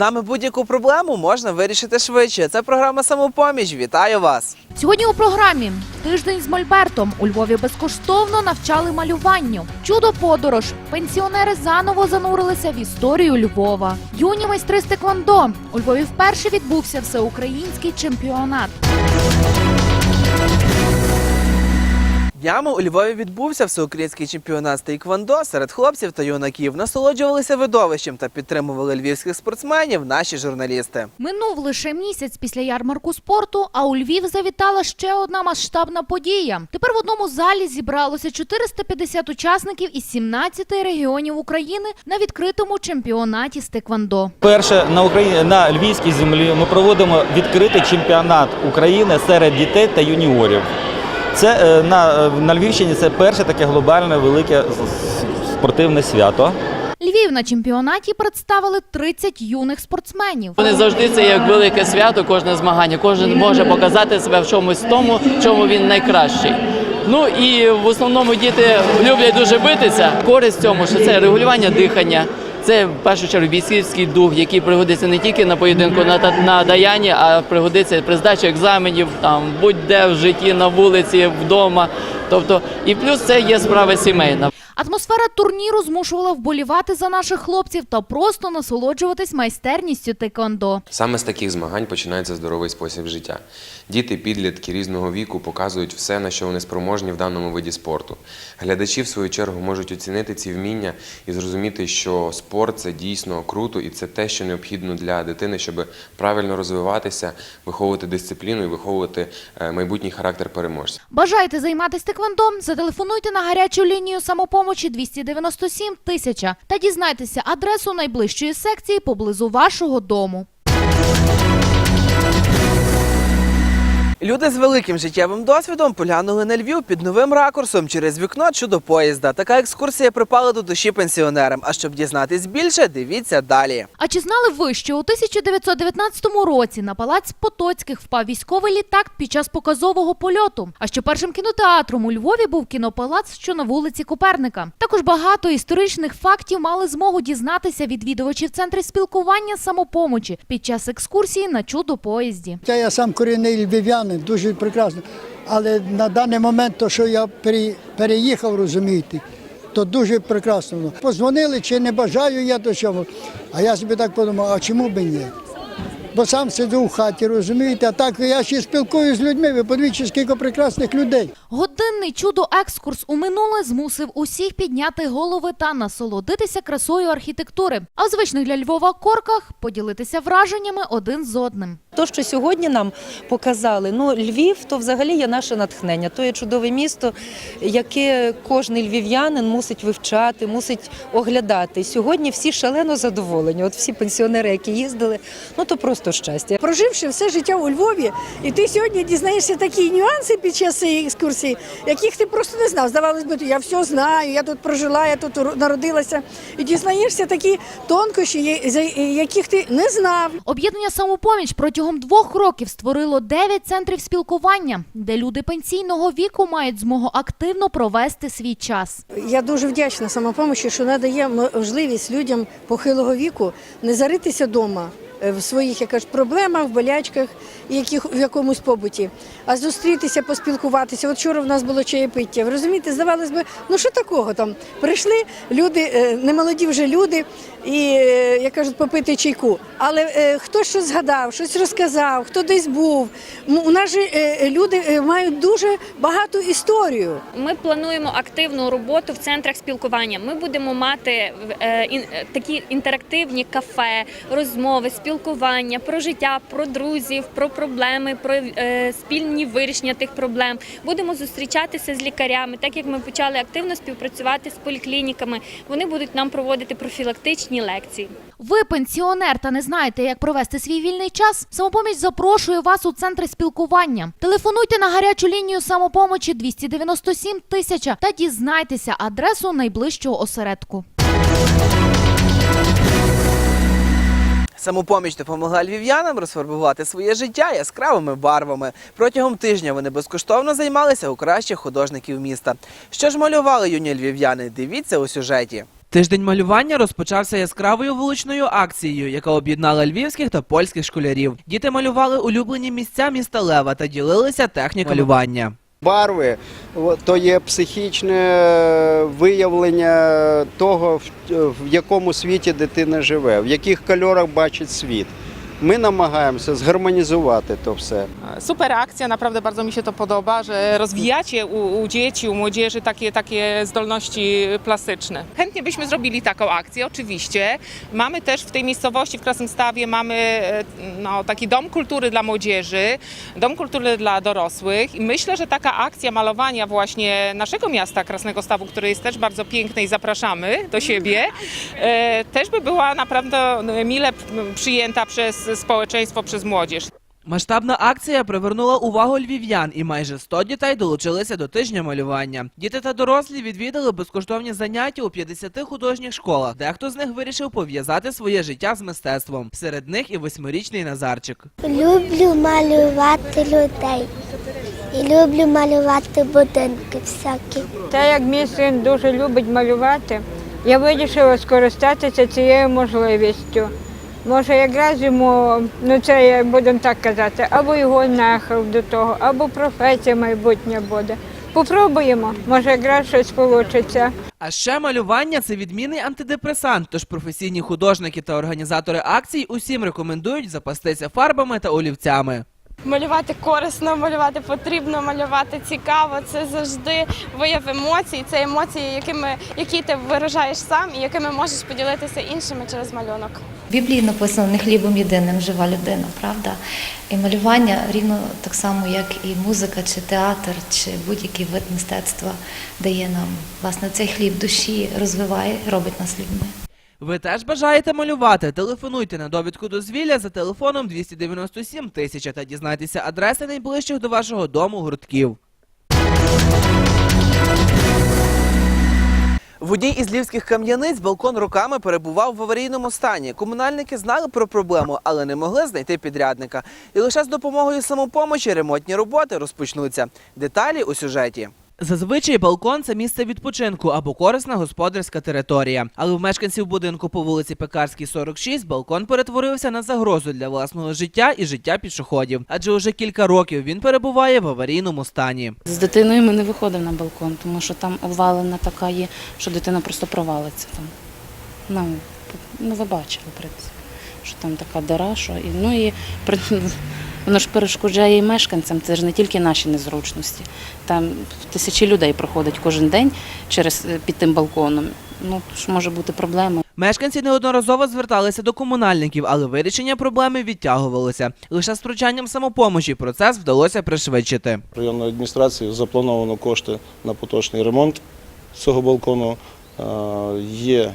нами будь-яку проблему можна вирішити швидше. Це програма самопоміч. Вітаю вас! Сьогодні у програмі тиждень з Мольбертом у Львові безкоштовно навчали малюванню. Чудо подорож. Пенсіонери заново занурилися в історію Львова. Юні майстри з теквондо. У Львові вперше відбувся всеукраїнський чемпіонат. Днями у Львові відбувся всеукраїнський чемпіонат з тейквондо серед хлопців та юнаків. Насолоджувалися видовищем та підтримували львівських спортсменів наші журналісти. Минув лише місяць після ярмарку спорту, а у Львів завітала ще одна масштабна подія. Тепер в одному залі зібралося 450 учасників із 17 регіонів України на відкритому чемпіонаті з теквондо. Перше на Україні на львівській землі ми проводимо відкритий чемпіонат України серед дітей та юніорів. Це е, на, е, на Львівщині це перше таке глобальне велике спортивне свято. Львів на чемпіонаті представили 30 юних спортсменів. Вони завжди це як велике свято, кожне змагання. Кожен може показати себе в чомусь тому, в чому він найкращий. Ну і в основному діти люблять дуже битися. Користь цьому, що це регулювання дихання. Це в першу чергу бійцівський дух, який пригодиться не тільки на поєдинку на, на даяні, а пригодиться при здачі екзаменів, там будь-де в житті, на вулиці, вдома. Тобто, і плюс це є справа сімейна. Атмосфера турніру змушувала вболівати за наших хлопців та просто насолоджуватись майстерністю текондо. Саме з таких змагань починається здоровий спосіб життя. Діти, підлітки різного віку показують все, на що вони спроможні в даному виді спорту. Глядачі, в свою чергу, можуть оцінити ці вміння і зрозуміти, що спорт це дійсно круто і це те, що необхідно для дитини, щоб правильно розвиватися, виховувати дисципліну і виховувати е, майбутній характер переможця. Бажаєте займатися теквондо? Зателефонуйте на гарячу лінію самопомочі 297 тисяча та дізнайтеся адресу найближчої секції поблизу вашого дому. Люди з великим життєвим досвідом поглянули на Львів під новим ракурсом через вікно чудо поїзда. Така екскурсія припала до душі пенсіонерам. А щоб дізнатись більше, дивіться далі. А чи знали ви, що у 1919 році на палац Потоцьких впав військовий літак під час показового польоту? А що першим кінотеатром у Львові був кінопалац, що на вулиці Коперника? Також багато історичних фактів мали змогу дізнатися відвідувачів центру спілкування самопомочі під час екскурсії на чудо поїзді. Я сам корінний львів'янин, дуже прекрасно. Але на даний момент, то, що я переїхав, розумієте, то дуже прекрасно. Позвонили, чи не бажаю я до чого. А я собі так подумав, а чому б ні? Бо сам сиджу в хаті, розумієте, а так я ще спілкуюся з людьми, ви подивіться, скільки прекрасних людей. Годинний чудо екскурс у минуле змусив усіх підняти голови та насолодитися красою архітектури. А в звичних для Львова корках поділитися враженнями один з одним. То, що сьогодні нам показали, ну Львів, то взагалі є наше натхнення. То є чудове місто, яке кожний львів'янин мусить вивчати, мусить оглядати. Сьогодні всі шалено задоволені. От всі пенсіонери, які їздили, ну то просто щастя. проживши все життя у Львові, і ти сьогодні дізнаєшся такі нюанси під час цієї екскурсії, яких ти просто не знав. Здавалось би, я все знаю, я тут прожила, я тут народилася. І дізнаєшся такі тонкощі, яких ти не знав. Об'єднання самопоміч протягом двох років створило дев'ять центрів спілкування, де люди пенсійного віку мають змогу активно провести свій час. Я дуже вдячна самопомочі, що надає можливість людям похилого віку не заритися вдома. В своїх якась проблемах, в болячках, яких в якомусь побуті, а зустрітися, поспілкуватися. От вчора в нас було чаєпиття. Ви розумієте, здавалось би, ну що такого там? Прийшли люди, е, немолоді вже люди, і е, як кажуть, попити чайку. Але е, хто щось згадав, щось розказав, хто десь був. У нас же е, люди е, мають дуже багату історію. Ми плануємо активну роботу в центрах спілкування. Ми будемо мати е, е, такі інтерактивні кафе, розмови, спілкування про життя, про друзів, про проблеми, про е, спільні вирішення тих проблем. Будемо зустрічатися з лікарями, так як ми почали активно співпрацювати з поліклініками. Вони будуть нам проводити профілактичні лекції. Ви пенсіонер та не знаєте, як провести свій вільний час? Самопоміч запрошує вас у центри спілкування. Телефонуйте на гарячу лінію самопомочі 297 тисяча та дізнайтеся адресу найближчого осередку. Самопоміч допомогла львів'янам розфарбувати своє життя яскравими барвами. Протягом тижня вони безкоштовно займалися у кращих художників міста. Що ж малювали юні львів'яни? Дивіться у сюжеті. Тиждень малювання розпочався яскравою вуличною акцією, яка об'єднала львівських та польських школярів. Діти малювали улюблені місця міста Лева та ділилися технікою малювання. Барви то є психічне виявлення того, в- в якому світі дитина живе, в яких кольорах бачить світ. Ми намагаємося zharmonizować to все. Super akcja, naprawdę bardzo mi się to podoba, że rozwijacie u, u dzieci, u młodzieży takie, takie zdolności plastyczne. Chętnie byśmy zrobili taką akcję, oczywiście. Mamy też w tej miejscowości, w Krasnstawie, mamy e, no, taki dom kultury dla młodzieży, dom kultury dla dorosłych i myślę, że taka akcja malowania właśnie naszego miasta Krasnego Stawu, które jest też bardzo piękne i zapraszamy do siebie, e, też by była naprawdę mile m, przyjęta przez społeczeństwo, przez młodzież. Масштабна акція привернула увагу львів'ян, і майже 100 дітей долучилися до тижня малювання. Діти та дорослі відвідали безкоштовні заняття у 50 художніх школах. Дехто з них вирішив пов'язати своє життя з мистецтвом. Серед них і восьмирічний Назарчик. Люблю малювати людей. І люблю малювати будинки всякі. Та як мій син дуже любить малювати, я вирішила скористатися цією можливістю. Може, якраз йому, ну це я будемо так казати, або його нахил до того, або професія майбутня буде. Попробуємо, може якраз щось вийде. А ще малювання це відмінний антидепресант. Тож професійні художники та організатори акцій усім рекомендують запастися фарбами та олівцями. Малювати корисно, малювати потрібно, малювати цікаво. Це завжди вияв емоцій. Це емоції, якими які ти виражаєш сам і якими можеш поділитися іншими через малюнок. Біблії написано не хлібом єдиним жива людина, правда? І малювання рівно так само, як і музика, чи театр, чи будь-який вид мистецтва дає нам власне цей хліб душі, розвиває, робить нас людьми. Ви теж бажаєте малювати? Телефонуйте на довідку дозвілля за телефоном 297 тисяча та дізнайтеся адреси найближчих до вашого дому гуртків. В одній із львівських кам'яниць балкон роками перебував в аварійному стані. Комунальники знали про проблему, але не могли знайти підрядника. І лише з допомогою самопомочі ремонтні роботи розпочнуться. Деталі у сюжеті. Зазвичай балкон це місце відпочинку або корисна господарська територія. Але в мешканців будинку по вулиці Пекарській, 46 балкон перетворився на загрозу для власного життя і життя пішоходів, адже уже кілька років він перебуває в аварійному стані. З дитиною ми не виходимо на балкон, тому що там обвалена така є, що дитина просто провалиться там. Ну, ну ви бачили, в принципі, що там така дира, що і ну і воно ж перешкоджає і мешканцям. Це ж не тільки наші незручності. Там тисячі людей проходять кожен день через е, під тим балконом. Ну ж може бути проблема. Мешканці неодноразово зверталися до комунальників, але вирішення проблеми відтягувалося. Лише з втручанням самопомочі процес вдалося пришвидшити. Районною адміністрацією заплановано кошти на поточний ремонт цього балкону. Е, Є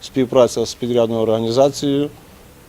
співпраця з підрядною організацією,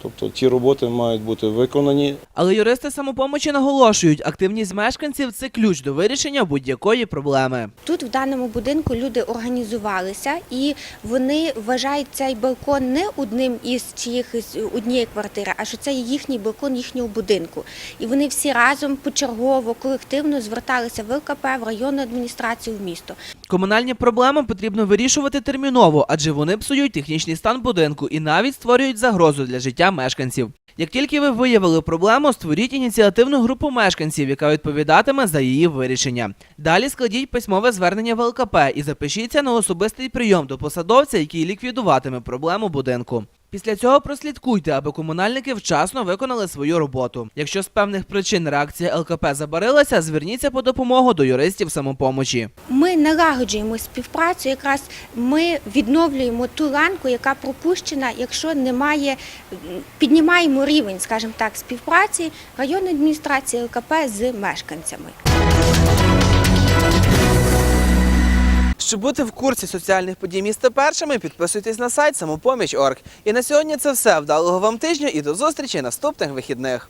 тобто ті роботи мають бути виконані. Але юристи самопомочі наголошують, активність мешканців це ключ до вирішення будь-якої проблеми. Тут в даному будинку люди організувалися і вони вважають цей балкон не одним із чиїхось однієї квартири, а що це є їхній балкон їхнього будинку. І вони всі разом почергово, колективно зверталися в ЛКП, в районну адміністрацію, в місто. Комунальні проблеми потрібно вирішувати терміново, адже вони псують технічний стан будинку і навіть створюють загрозу для життя мешканців. Як тільки ви виявили проблему, створіть ініціативну групу мешканців, яка відповідатиме за її вирішення. Далі складіть письмове звернення в ЛКП і запишіться на особистий прийом до посадовця, який ліквідуватиме проблему будинку. Після цього прослідкуйте, аби комунальники вчасно виконали свою роботу. Якщо з певних причин реакція ЛКП забарилася, зверніться по допомогу до юристів самопомочі. Ми налагоджуємо співпрацю, якраз ми відновлюємо ту ланку, яка пропущена, якщо немає, піднімаємо рівень, скажімо так, співпраці районної адміністрації ЛКП з мешканцями. Щоб бути в курсі соціальних подій міста першими, підписуйтесь на сайт самопоміч.орг. І на сьогодні це все. Вдалого вам тижня і до зустрічі наступних вихідних.